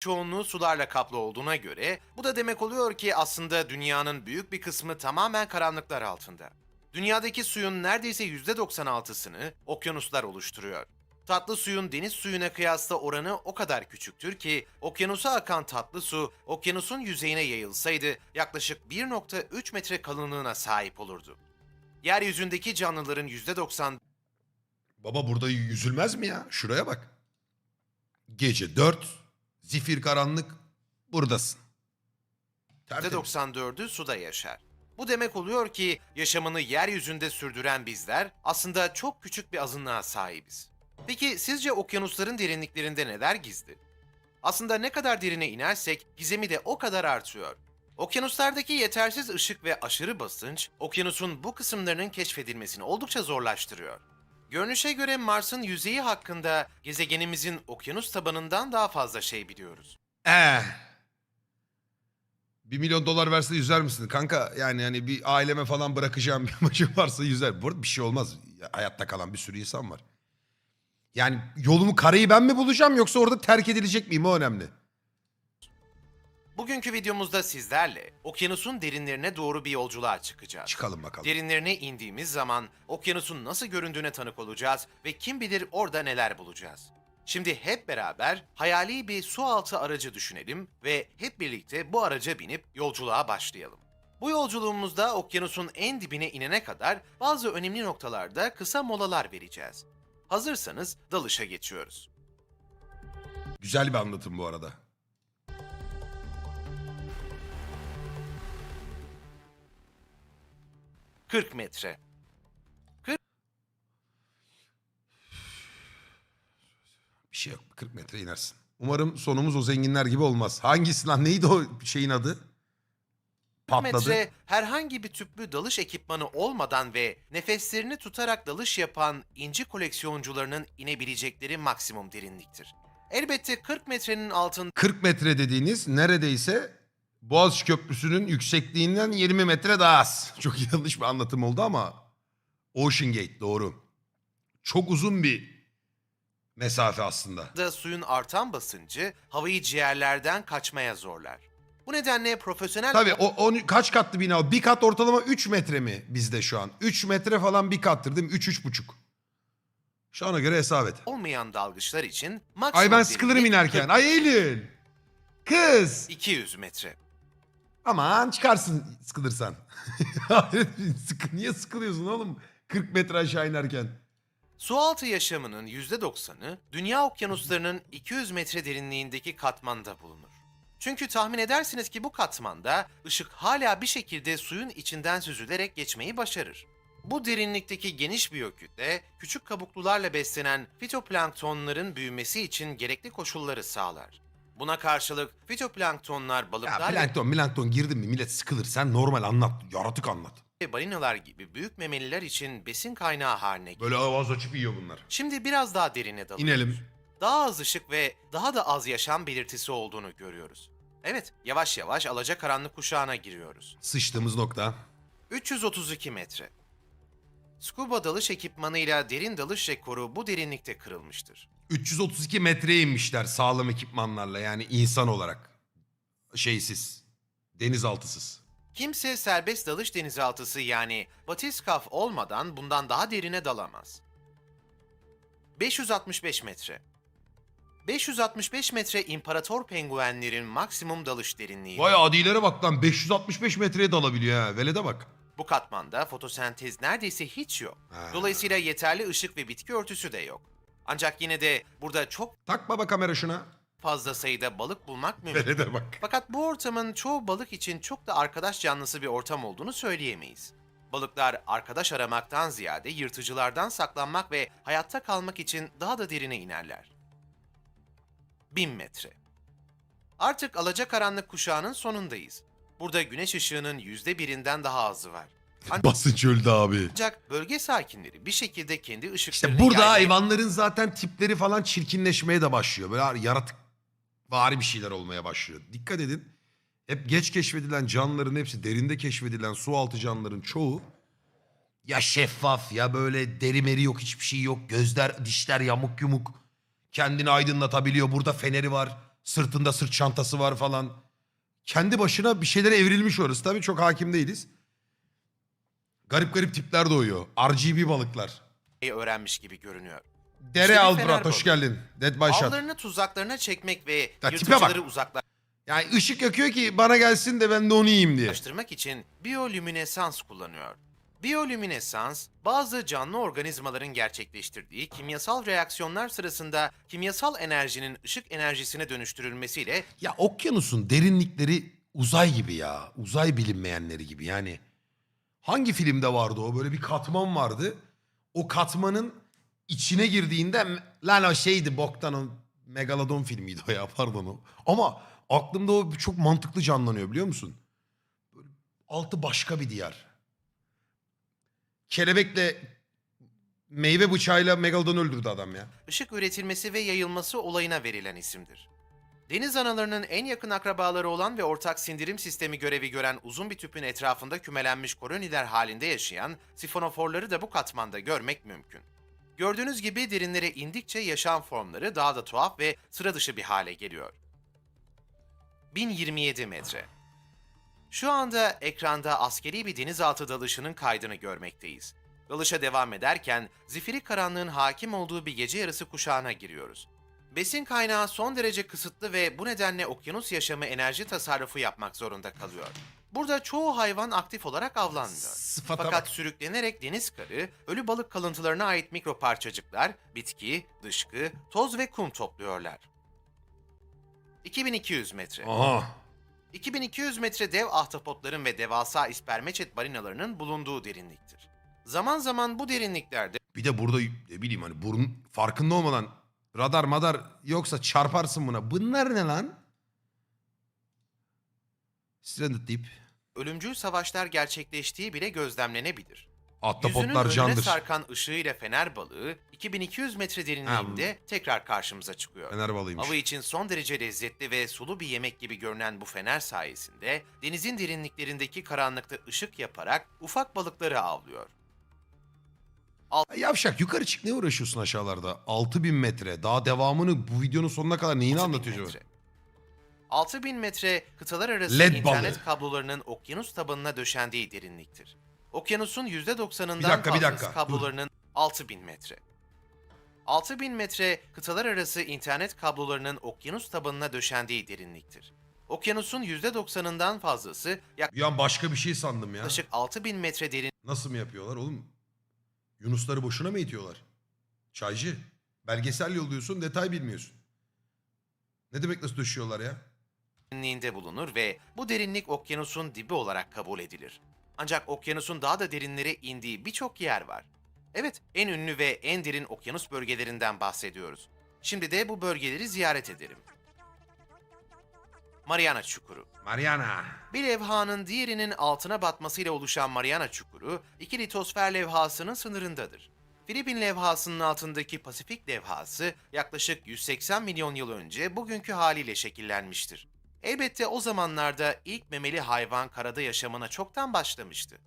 çoğunluğu sularla kaplı olduğuna göre bu da demek oluyor ki aslında dünyanın büyük bir kısmı tamamen karanlıklar altında. Dünyadaki suyun neredeyse %96'sını okyanuslar oluşturuyor. Tatlı suyun deniz suyuna kıyasla oranı o kadar küçüktür ki okyanusa akan tatlı su okyanusun yüzeyine yayılsaydı yaklaşık 1.3 metre kalınlığına sahip olurdu. Yeryüzündeki canlıların %90 Baba burada yüzülmez mi ya? Şuraya bak. Gece 4, zifir karanlık, buradasın. Tertemiz. %94'ü suda yaşar. Bu demek oluyor ki yaşamını yeryüzünde sürdüren bizler aslında çok küçük bir azınlığa sahibiz. Peki sizce okyanusların derinliklerinde neler gizli? Aslında ne kadar derine inersek gizemi de o kadar artıyor. Okyanuslardaki yetersiz ışık ve aşırı basınç, okyanusun bu kısımlarının keşfedilmesini oldukça zorlaştırıyor. Görünüşe göre Mars'ın yüzeyi hakkında gezegenimizin okyanus tabanından daha fazla şey biliyoruz. Eh. Bir milyon dolar verse yüzer misin? Kanka yani hani bir aileme falan bırakacağım bir amacım varsa yüzer. Bu arada bir şey olmaz. Hayatta kalan bir sürü insan var. Yani yolumu karayı ben mi bulacağım yoksa orada terk edilecek miyim o önemli. Bugünkü videomuzda sizlerle okyanusun derinlerine doğru bir yolculuğa çıkacağız. Çıkalım bakalım. Derinlerine indiğimiz zaman okyanusun nasıl göründüğüne tanık olacağız ve kim bilir orada neler bulacağız. Şimdi hep beraber hayali bir su altı aracı düşünelim ve hep birlikte bu araca binip yolculuğa başlayalım. Bu yolculuğumuzda okyanusun en dibine inene kadar bazı önemli noktalarda kısa molalar vereceğiz. Hazırsanız dalışa geçiyoruz. Güzel bir anlatım bu arada. — 40 metre. Bir şey yok. 40 metre inersin. Umarım sonumuz o zenginler gibi olmaz. Hangisi lan? Neydi o şeyin adı? Patladı. metre herhangi bir tüplü dalış ekipmanı olmadan ve nefeslerini tutarak dalış yapan inci koleksiyoncularının inebilecekleri maksimum derinliktir. Elbette 40 metrenin altında 40 metre dediğiniz neredeyse Boğaziçi Köprüsü'nün yüksekliğinden 20 metre daha az. Çok yanlış bir anlatım oldu ama Ocean Gate doğru. Çok uzun bir mesafe aslında. da suyun artan basıncı havayı ciğerlerden kaçmaya zorlar. Bu nedenle profesyonel Tabii o, o kaç katlı bina o? Bir kat ortalama 3 metre mi bizde şu an? 3 metre falan bir kattır değil mi? 3-3,5. Şu ana göre hesap et. olmayan dalgıçlar için maksimum Ay ben sıkılırım inerken. Ay Eylül. Kız. 200 metre. Aman çıkarsın sıkılırsan. Sıkı, niye sıkılıyorsun oğlum 40 metre aşağı inerken? Sualtı yaşamının %90'ı dünya okyanuslarının 200 metre derinliğindeki katmanda bulunur. Çünkü tahmin edersiniz ki bu katmanda ışık hala bir şekilde suyun içinden süzülerek geçmeyi başarır. Bu derinlikteki geniş biyokütle küçük kabuklularla beslenen fitoplanktonların büyümesi için gerekli koşulları sağlar. Buna karşılık fitoplanktonlar Ya balıklar plankton plankton girdin mi millet sıkılır. Sen normal anlat. Yaratık anlat. ve balinalar gibi büyük memeliler için besin kaynağı haline gelir. Böyle ağız açıp yiyor bunlar. Şimdi biraz daha derine dalıyoruz. İnelim. daha az ışık ve daha da az yaşam belirtisi olduğunu görüyoruz. Evet, yavaş yavaş alacakaranlık kuşağına giriyoruz. Sıçtığımız nokta. 332 metre. Scuba dalış ekipmanıyla derin dalış rekoru bu derinlikte kırılmıştır. 332 metreye inmişler sağlam ekipmanlarla yani insan olarak. Şeysiz. Denizaltısız. Kimse serbest dalış denizaltısı yani batiskaf olmadan bundan daha derine dalamaz. 565 metre. 565 metre imparator penguenlerin maksimum dalış derinliği. Vay adilere bak lan 565 metreye dalabiliyor ha. Velede bak. Bu katmanda fotosentez neredeyse hiç yok. Ha. Dolayısıyla yeterli ışık ve bitki örtüsü de yok. Ancak yine de burada çok Tak baba kamera şuna. fazla sayıda balık bulmak mümkün. Velede bak. Fakat bu ortamın çoğu balık için çok da arkadaş canlısı bir ortam olduğunu söyleyemeyiz. Balıklar arkadaş aramaktan ziyade yırtıcılardan saklanmak ve hayatta kalmak için daha da derine inerler. 1000 metre. Artık alacakaranlık kuşağının sonundayız. Burada güneş ışığının yüzde birinden daha azı var. Basınç öldü abi. Ancak bölge sakinleri bir şekilde kendi ışıklarını İşte burada yaymaya- hayvanların zaten tipleri falan çirkinleşmeye de başlıyor. Böyle yaratık vari bir şeyler olmaya başlıyor. Dikkat edin. Hep geç keşfedilen canlıların hepsi derinde keşfedilen su altı canlıların çoğu ya şeffaf ya böyle deri meri yok hiçbir şey yok. Gözler dişler yamuk yumuk. Kendini aydınlatabiliyor. Burada feneri var. Sırtında sırt çantası var falan. Kendi başına bir şeylere evrilmiş orası. Tabii çok hakim değiliz. Garip garip tipler doğuyor. RGB balıklar. öğrenmiş gibi görünüyor. Dere İşte bir Albrat hoş balığı. geldin. Dead by Shot. Avlarını tuzaklarına çekmek ve tipe bak. yırtıcıları uzaklaştırmak Yani ışık yakıyor ki bana gelsin de ben de onu yiyeyim diye. için biyolüminesans kullanıyor. Biyolüminesans, bazı canlı organizmaların gerçekleştirdiği kimyasal reaksiyonlar sırasında kimyasal enerjinin ışık enerjisine dönüştürülmesiyle Ya okyanusun derinlikleri uzay gibi ya. Uzay bilinmeyenleri gibi yani. Hangi filmde vardı o? Böyle bir katman vardı. O katmanın içine girdiğinde lan o şeydi boktan o Megalodon filmiydi o ya pardon o. Ama aklımda o çok mantıklı canlanıyor biliyor musun? Altı başka bir diyar. Kelebekle meyve bıçağıyla Megalodon öldürdü adam ya. ışık üretilmesi ve yayılması olayına verilen isimdir. Deniz analarının en yakın akrabaları olan ve ortak sindirim sistemi görevi gören uzun bir tüpün etrafında kümelenmiş koloniler halinde yaşayan sifonoforları da bu katmanda görmek mümkün. Gördüğünüz gibi derinlere indikçe yaşam formları daha da tuhaf ve sıra dışı bir hale geliyor. 1027 metre. Şu anda ekranda askeri bir denizaltı dalışının kaydını görmekteyiz. Dalışa devam ederken zifiri karanlığın hakim olduğu bir gece yarısı kuşağına giriyoruz. Besin kaynağı son derece kısıtlı ve bu nedenle okyanus yaşamı enerji tasarrufu yapmak zorunda kalıyor. Burada çoğu hayvan aktif olarak avlanmıyor. Sıfata Fakat bak. sürüklenerek deniz karı, ölü balık kalıntılarına ait mikro parçacıklar, bitki, dışkı, toz ve kum topluyorlar. 2200 metre. Aha. 2200 metre dev ahtapotların ve devasa ispermeçet balinalarının bulunduğu derinliktir. Zaman zaman bu derinliklerde Bir de burada ne bileyim hani burun farkında olmadan radar madar yoksa çarparsın buna. Bunlar ne lan? Stranded Deep. ölümcül savaşlar gerçekleştiği bile gözlemlenebilir. Yüzünün Ahtapotlar önüne candır. sarkan ışığıyla fener balığı 2200 metre derinliğinde tekrar karşımıza çıkıyor. Fener balığıymış. Avı için son derece lezzetli ve sulu bir yemek gibi görünen bu fener sayesinde denizin derinliklerindeki karanlıkta ışık yaparak ufak balıkları avlıyor. Yavşak yukarı çık ne uğraşıyorsun aşağılarda? 6000 metre. Daha devamını bu videonun sonuna kadar neyini 6000 anlatıyor acaba? metre. 6000 metre kıtalar arası Led internet balığı. kablolarının okyanus tabanına döşendiği derinliktir. Okyanusun %90'ından Bir dakika, bir fazlası dakika, kablolarının 6000 metre. 6000 metre kıtalar arası internet kablolarının okyanus tabanına döşendiği derinliktir. Okyanusun %90'ından fazlası Bir an başka bir şey sandım ya. yaklaşık 6000 metre Nasıl mı yapıyorlar oğlum? Yunusları boşuna mı eğitiyorlar? Çaycı. Belgesel yolluyorsun detay bilmiyorsun. Ne demek nasıl döşüyorlar ya? derinliğinde bulunur ve bu derinlik okyanusun dibi olarak kabul edilir. Ancak okyanusun daha da derinlere indiği birçok yer var. Evet, en ünlü ve en derin okyanus bölgelerinden bahsediyoruz. Şimdi de bu bölgeleri ziyaret edelim. Mariana Çukuru Mariana. Bir levhanın diğerinin altına batmasıyla oluşan Mariana Çukuru, iki litosfer levhasının sınırındadır. Filipin levhasının altındaki Pasifik levhası yaklaşık 180 milyon yıl önce bugünkü haliyle şekillenmiştir. Elbette o zamanlarda ilk memeli hayvan karada yaşamına çoktan başlamıştı.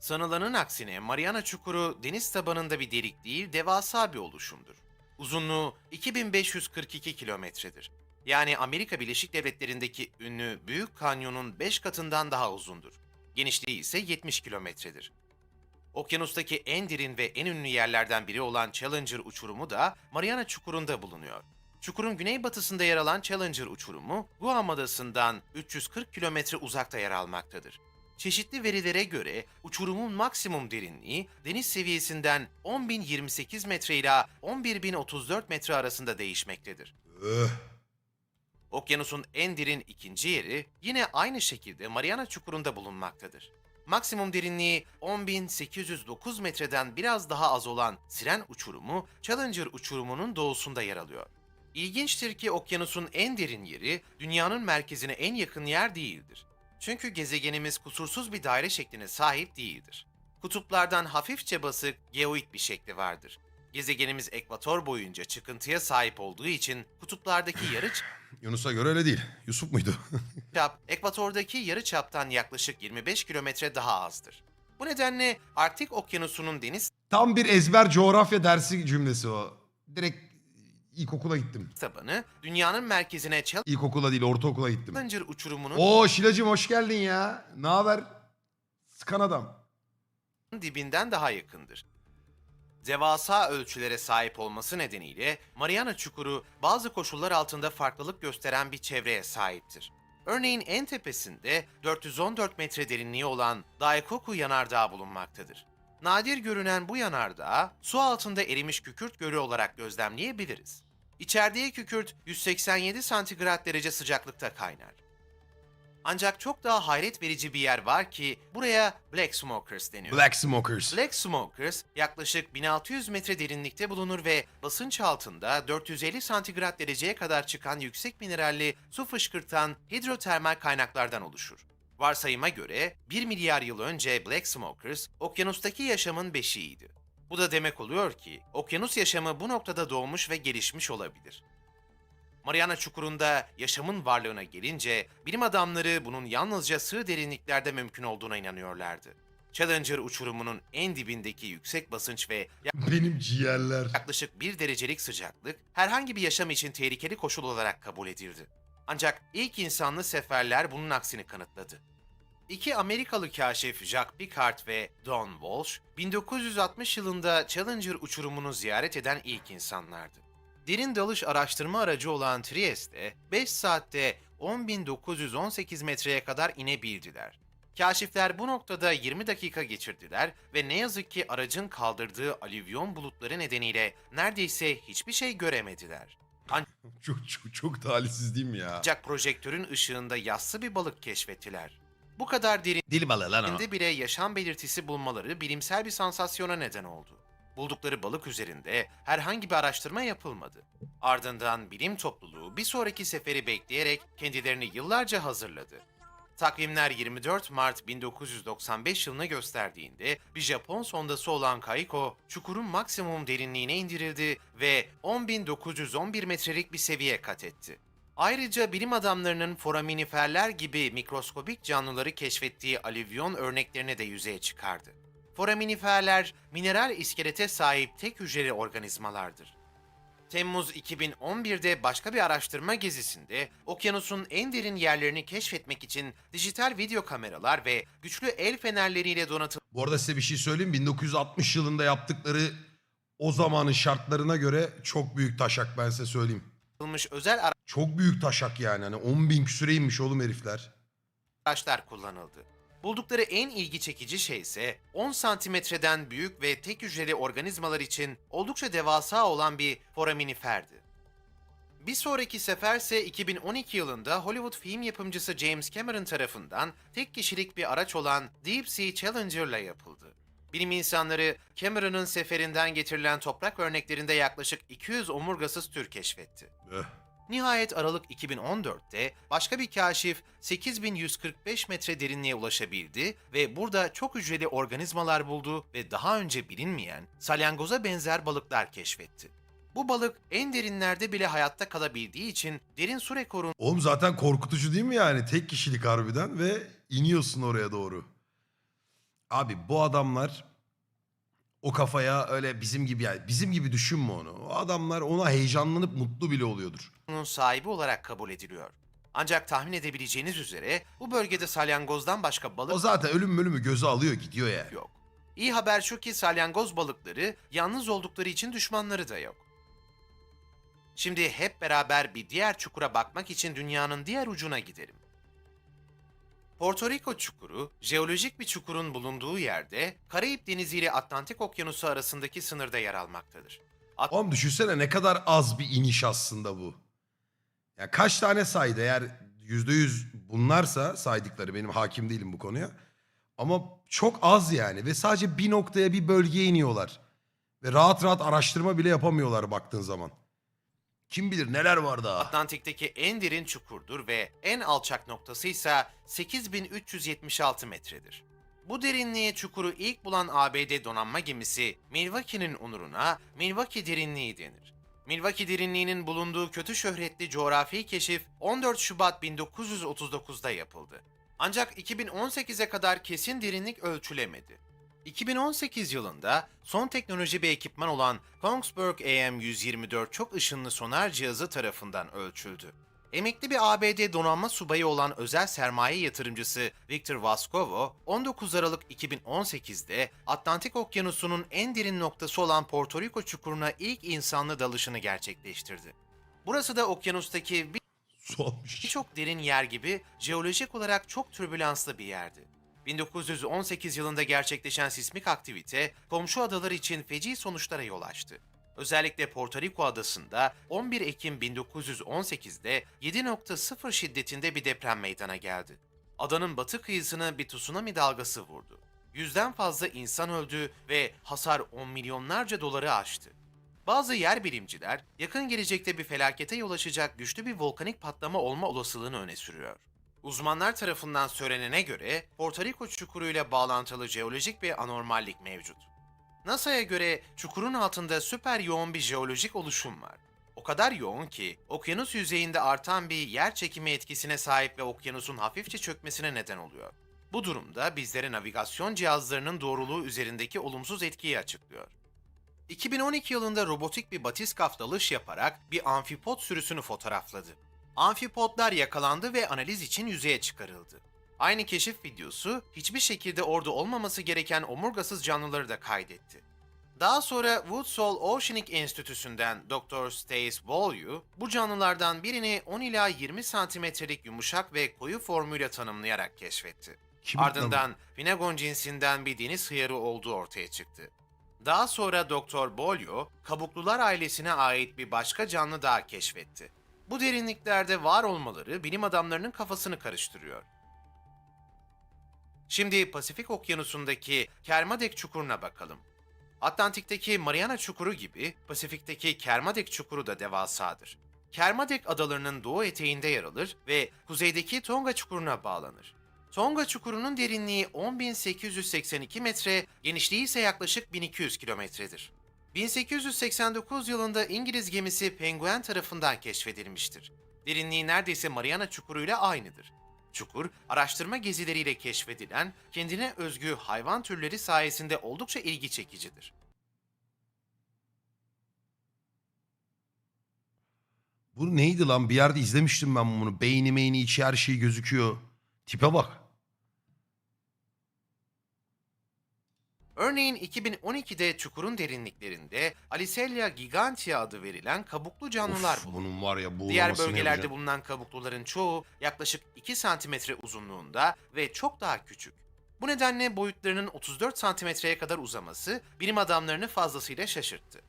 Sanılanın aksine Mariana Çukuru deniz tabanında bir delik değil, devasa bir oluşumdur. Uzunluğu 2542 kilometredir. Yani Amerika Birleşik Devletleri'ndeki ünlü Büyük Kanyon'un 5 katından daha uzundur. Genişliği ise 70 kilometredir. Okyanustaki en derin ve en ünlü yerlerden biri olan Challenger uçurumu da Mariana Çukuru'nda bulunuyor. Çukurun güneybatısında yer alan Challenger uçurumu, Guam adasından 340 kilometre uzakta yer almaktadır. Çeşitli verilere göre uçurumun maksimum derinliği deniz seviyesinden 10.028 metre ile 11.034 metre arasında değişmektedir. Okyanusun en derin ikinci yeri yine aynı şekilde Mariana Çukuru'nda bulunmaktadır. Maksimum derinliği 10.809 metreden biraz daha az olan Siren Uçurumu, Challenger Uçurumu'nun doğusunda yer alıyor. İlginçtir ki okyanusun en derin yeri dünyanın merkezine en yakın yer değildir. Çünkü gezegenimiz kusursuz bir daire şekline sahip değildir. Kutuplardan hafifçe basık, geoid bir şekli vardır. Gezegenimiz ekvator boyunca çıkıntıya sahip olduğu için kutuplardaki yarı Yunus'a göre öyle değil. Yusuf muydu? çap ekvatordaki yarı çaptan yaklaşık 25 kilometre daha azdır. Bu nedenle Arktik Okyanusu'nun deniz Tam bir ezber coğrafya dersi cümlesi o. Direkt İlkokula gittim. tabanı dünyanın merkezine İlkokula değil ortaokula gittim. Challenger uçurumunun Oo Şilacım hoş geldin ya. Ne haber? Sıkan adam. dibinden daha yakındır. Devasa ölçülere sahip olması nedeniyle Mariana Çukuru bazı koşullar altında farklılık gösteren bir çevreye sahiptir. Örneğin en tepesinde 414 metre derinliği olan Daikoku yanardağı bulunmaktadır. Nadir görünen bu yanardağı su altında erimiş kükürt gölü olarak gözlemleyebiliriz. İçerdiği kükürt 187 santigrat derece sıcaklıkta kaynar. Ancak çok daha hayret verici bir yer var ki buraya Black Smokers deniyor. Black Smokers. Black Smokers yaklaşık 1600 metre derinlikte bulunur ve basınç altında 450 santigrat dereceye kadar çıkan yüksek mineralli su fışkırtan hidrotermal kaynaklardan oluşur. Varsayıma göre 1 milyar yıl önce Black Smokers okyanustaki yaşamın beşiğiydi. Bu da demek oluyor ki okyanus yaşamı bu noktada doğmuş ve gelişmiş olabilir. Mariana Çukuru'nda yaşamın varlığına gelince bilim adamları bunun yalnızca sığ derinliklerde mümkün olduğuna inanıyorlardı. Challenger uçurumunun en dibindeki yüksek basınç ve Benim ciğerler. yaklaşık 1 derecelik sıcaklık herhangi bir yaşam için tehlikeli koşul olarak kabul edildi. Ancak ilk insanlı seferler bunun aksini kanıtladı. İki Amerikalı kaşif Jacques Piccard ve Don Walsh, 1960 yılında Challenger uçurumunu ziyaret eden ilk insanlardı. Derin dalış araştırma aracı olan Trieste, 5 saatte 10.918 metreye kadar inebildiler. Kaşifler bu noktada 20 dakika geçirdiler ve ne yazık ki aracın kaldırdığı alüvyon bulutları nedeniyle neredeyse hiçbir şey göremediler. Çok çok çok talihsiz değil mi ya? Ancak projektörün ışığında yassı bir balık keşfettiler. Bu kadar Dil balığı lan o. bile yaşam belirtisi bulmaları bilimsel bir sansasyona neden oldu. Buldukları balık üzerinde herhangi bir araştırma yapılmadı. Ardından bilim topluluğu bir sonraki seferi bekleyerek kendilerini yıllarca hazırladı. Takvimler 24 Mart 1995 yılını gösterdiğinde bir Japon sondası olan Kaiko, çukurun maksimum derinliğine indirildi ve 10.911 metrelik bir seviye kat etti. Ayrıca bilim adamlarının foraminiferler gibi mikroskobik canlıları keşfettiği alüvyon örneklerini de yüzeye çıkardı. Foraminiferler, mineral iskelete sahip tek hücreli organizmalardır. Temmuz 2011'de başka bir araştırma gezisinde okyanusun en derin yerlerini keşfetmek için dijital video kameralar ve güçlü el fenerleriyle Bu arada size bir şey söyleyeyim. 1960 yılında yaptıkları o zamanın şartlarına göre çok büyük taşak ben size söyleyeyim. donatılmış özel Çok büyük taşak yani. Hani 10 bin küsüre inmiş oğlum herifler. araçlar kullanıldı. Buldukları en ilgi çekici şey ise 10 santimetreden büyük ve tek hücreli organizmalar için oldukça devasa olan bir foraminiferdi. Bir sonraki seferse 2012 yılında Hollywood film yapımcısı James Cameron tarafından tek kişilik bir araç olan Deep Sea Challenger'la yapıldı. Bilim insanları Cameron'ın seferinden getirilen toprak örneklerinde yaklaşık 200 omurgasız tür keşfetti. Nihayet Aralık 2014'te başka bir kaşif 8145 metre derinliğe ulaşabildi ve burada çok hücreli organizmalar buldu ve daha önce bilinmeyen salyangoza benzer balıklar keşfetti. Bu balık en derinlerde bile hayatta kalabildiği için derin su rekorunu Oğlum zaten korkutucu değil mi yani? Tek kişilik harbiden ve iniyorsun oraya doğru. Abi bu adamlar o kafaya öyle bizim gibi yani bizim gibi düşünme onu. O adamlar ona heyecanlanıp mutlu bile oluyordur. sahibi olarak kabul ediliyor. Ancak tahmin edebileceğiniz üzere bu bölgede salyangozdan başka balık O zaten ölüm bölümü göze alıyor gidiyor yani. yok. İyi haber şu ki salyangoz balıkları yalnız oldukları için düşmanları da yok. Şimdi hep beraber bir diğer çukura bakmak için dünyanın diğer ucuna gidelim. Porto Rico çukuru, jeolojik bir çukurun bulunduğu yerde Karayip Denizi ile Atlantik Okyanusu arasındaki sınırda yer almaktadır. Oğlum düşünsene ne kadar az bir iniş aslında bu. Ya kaç tane saydı eğer yüzde yüz bunlarsa saydıkları benim hakim değilim bu konuya. Ama çok az yani ve sadece bir noktaya bir bölgeye iniyorlar. Ve rahat rahat araştırma bile yapamıyorlar baktığın zaman. Kim bilir neler var daha. Atlantik'teki en derin çukurdur ve en alçak noktası ise 8376 metredir. Bu derinliğe çukuru ilk bulan ABD donanma gemisi Milwaukee'nin onuruna Milwaukee derinliği denir. Milwaukee derinliğinin bulunduğu kötü şöhretli coğrafi keşif 14 Şubat 1939'da yapıldı. Ancak 2018'e kadar kesin derinlik ölçülemedi. 2018 yılında son teknoloji bir ekipman olan Kongsberg AM-124 çok ışınlı sonar cihazı tarafından ölçüldü. Emekli bir ABD donanma subayı olan özel sermaye yatırımcısı Victor Vascovo, 19 Aralık 2018'de Atlantik Okyanusu'nun en derin noktası olan Porto Rico çukuruna ilk insanlı dalışını gerçekleştirdi. Burası da okyanustaki. Birçok derin yer gibi jeolojik olarak çok türbülanslı bir yerdi. 1918 yılında gerçekleşen sismik aktivite komşu adalar için feci sonuçlara yol açtı. Özellikle Porto Rico adasında 11 Ekim 1918'de 7.0 şiddetinde bir deprem meydana geldi. Adanın batı kıyısını bir tsunami dalgası vurdu. Yüzden fazla insan öldü ve hasar 10 milyonlarca doları aştı. Bazı yer bilimciler yakın gelecekte bir felakete yol açacak güçlü bir volkanik patlama olma olasılığını öne sürüyor. Uzmanlar tarafından söylenene göre Porto Rico çukuruyla bağlantılı jeolojik bir anormallik mevcut. NASA'ya göre çukurun altında süper yoğun bir jeolojik oluşum var. O kadar yoğun ki okyanus yüzeyinde artan bir yer çekimi etkisine sahip ve okyanusun hafifçe çökmesine neden oluyor. Bu durumda bizlere navigasyon cihazlarının doğruluğu üzerindeki olumsuz etkiyi açıklıyor. 2012 yılında robotik bir batiskaf dalış yaparak bir amfipod sürüsünü fotoğrafladı. Amfipodlar yakalandı ve analiz için yüzeye çıkarıldı. Aynı keşif videosu hiçbir şekilde orada olmaması gereken omurgasız canlıları da kaydetti. Daha sonra Woodsole Oceanic Enstitüsü'nden Dr. Stace Beaulieu bu canlılardan birini 10 ila 20 santimetrelik yumuşak ve koyu formuyla tanımlayarak keşfetti. Kim Ardından Vinagon cinsinden bir deniz hıyarı olduğu ortaya çıktı. Daha sonra Doktor Bolio, kabuklular ailesine ait bir başka canlı daha keşfetti. Bu derinliklerde var olmaları bilim adamlarının kafasını karıştırıyor. Şimdi Pasifik Okyanusu'ndaki Kermadec Çukuru'na bakalım. Atlantik'teki Mariana Çukuru gibi Pasifik'teki Kermadec Çukuru da devasadır. Kermadec adalarının doğu eteğinde yer alır ve kuzeydeki Tonga Çukuru'na bağlanır. Tonga Çukuru'nun derinliği 10.882 metre, genişliği ise yaklaşık 1200 kilometredir. 1889 yılında İngiliz gemisi Penguin tarafından keşfedilmiştir. Derinliği neredeyse Mariana Çukuru ile aynıdır. Çukur, araştırma gezileriyle keşfedilen, kendine özgü hayvan türleri sayesinde oldukça ilgi çekicidir. Bu neydi lan? Bir yerde izlemiştim ben bunu. Beyni meyni içi her şey gözüküyor. Tipe bak. Örneğin 2012'de çukurun derinliklerinde Alicelia gigantea adı verilen kabuklu canlılar Of, bulundu. bunun var ya bu Diğer bölgelerde bulunan kabukluların çoğu yaklaşık 2 santimetre uzunluğunda ve çok daha küçük. Bu nedenle boyutlarının 34 santimetreye kadar uzaması bilim adamlarını fazlasıyla şaşırttı.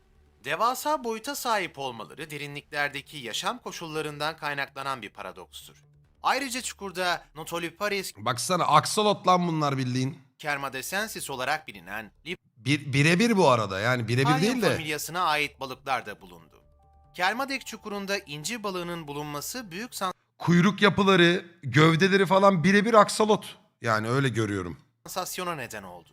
Devasa boyuta sahip olmaları derinliklerdeki yaşam koşullarından kaynaklanan bir paradokstur. Ayrıca çukurda Notoliparis Baksana aksolot lan bunlar bildiğin. Kermadesensis olarak bilinen Bir, birebir bu arada yani birebir değil de. familyasına ait balıklar da bulundu. Kermadec çukurunda inci balığının bulunması büyük Kuyruk yapıları, gövdeleri falan birebir aksolot. Yani öyle görüyorum. sansasyona neden oldu.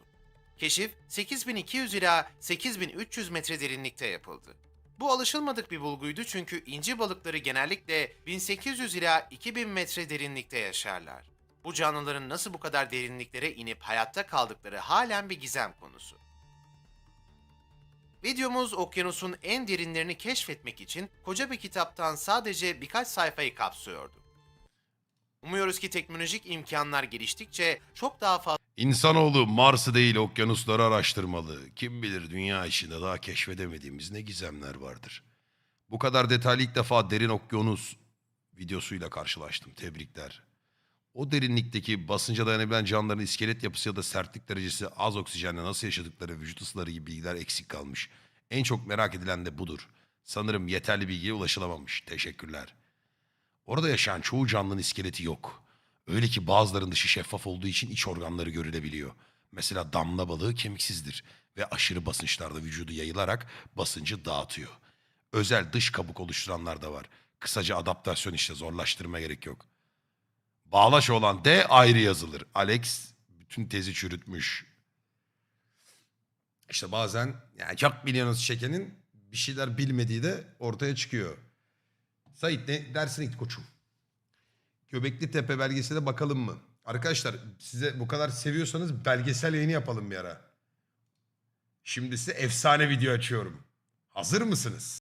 Keşif 8200 ila 8300 metre derinlikte yapıldı. Bu alışılmadık bir bulguydu çünkü inci balıkları genellikle 1800 ila 2000 metre derinlikte yaşarlar. Bu canlıların nasıl bu kadar derinliklere inip hayatta kaldıkları halen bir gizem konusu. Videomuz okyanusun en derinlerini keşfetmek için koca bir kitaptan sadece birkaç sayfayı kapsıyordu. Umuyoruz ki teknolojik imkanlar geliştikçe çok daha fazla İnsanoğlu Mars'ı değil okyanusları araştırmalı. Kim bilir dünya içinde daha keşfedemediğimiz ne gizemler vardır. Bu kadar detaylı ilk defa derin okyanus videosuyla karşılaştım. Tebrikler. O derinlikteki basınca dayanabilen canlıların iskelet yapısı ya da sertlik derecesi az oksijenle nasıl yaşadıkları, vücut ısıları gibi bilgiler eksik kalmış. En çok merak edilen de budur. Sanırım yeterli bilgiye ulaşılamamış. Teşekkürler. Orada yaşayan çoğu canlının iskeleti yok. Öyle ki bazılarının dışı şeffaf olduğu için iç organları görülebiliyor. Mesela damla balığı kemiksizdir ve aşırı basınçlarda vücudu yayılarak basıncı dağıtıyor. Özel dış kabuk oluşturanlar da var. Kısaca adaptasyon işte zorlaştırma gerek yok. Bağlaç olan D ayrı yazılır. Alex bütün tezi çürütmüş. İşte bazen yani çok biliyorsunuz çekenin bir şeyler bilmediği de ortaya çıkıyor. Sait ne dersine git koçum. Göbekli Tepe belgesele bakalım mı? Arkadaşlar size bu kadar seviyorsanız belgesel yayını yapalım bir ara. Şimdi size efsane video açıyorum. Hazır mısınız?